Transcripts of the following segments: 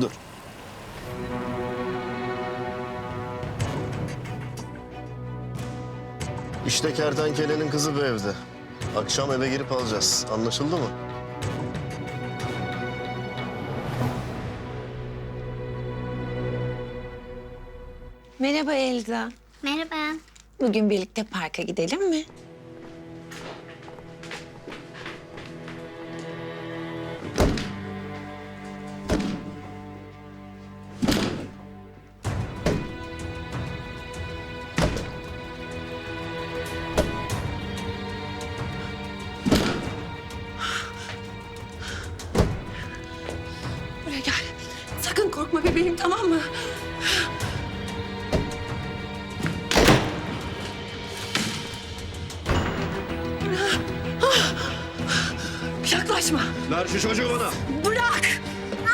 Dur. İşte kertenkelenin kızı bu evde. Akşam eve girip alacağız. Anlaşıldı mı? Merhaba Elza. Merhaba. Bugün birlikte parka gidelim mi? Bebeğim tamam mı? Yaklaşma. Ver şu çocuğu bana. Bırak.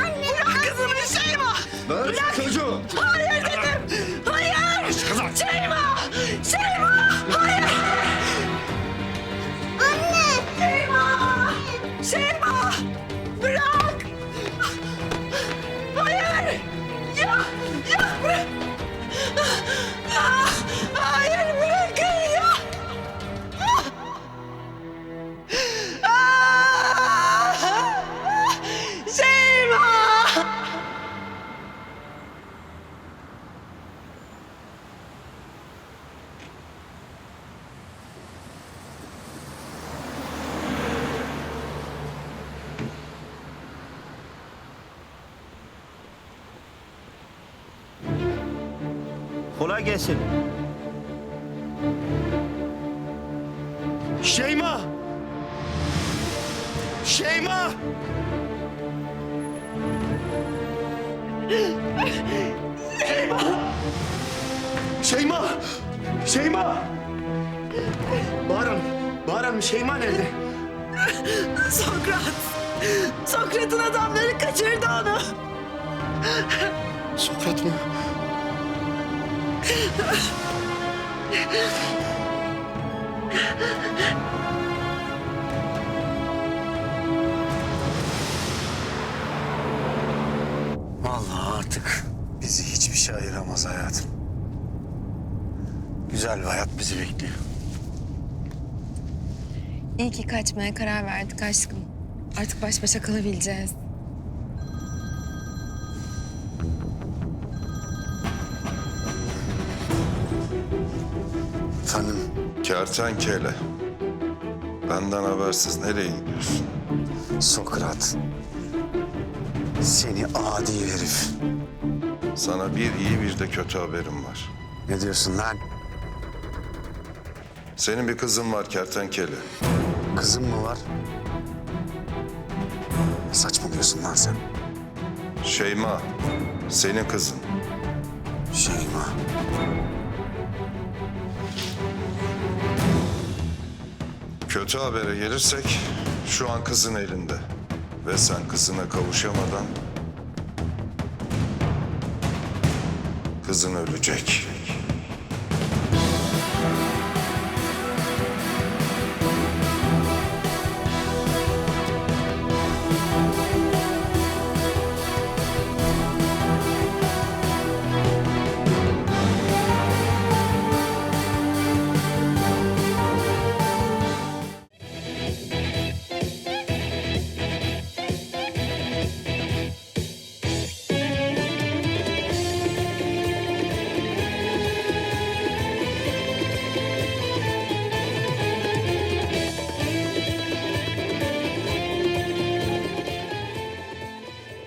Anne. Bırak kızımı Şeyma. Ver şu çocuğu. Hayır dedim. Hayır. Şeyma. Şeyma. Kolay gelsin. Şeyma! Şeyma! Şeyma! Şeyma! Bahar Hanım, Bahar Hanım Şeyma nerede? Sokrat. Sokrat'ın adamları kaçırdı onu. Sokrat mı? Vallahi artık bizi hiçbir şey ayıramaz hayatım. Güzel bir hayat bizi bekliyor. İyi ki kaçmaya karar verdik aşkım. Artık baş başa kalabileceğiz. Kertenkele. Benden habersiz nereye gidiyorsun? Sokrat. Seni adi herif. Sana bir iyi bir de kötü haberim var. Ne diyorsun lan? Senin bir kızın var kertenkele. Kızın mı var? Saçmalıyorsun lan sen? Şeyma, senin kızın. Şeyma. Kötü habere gelirsek şu an kızın elinde. Ve sen kızına kavuşamadan kızın ölecek.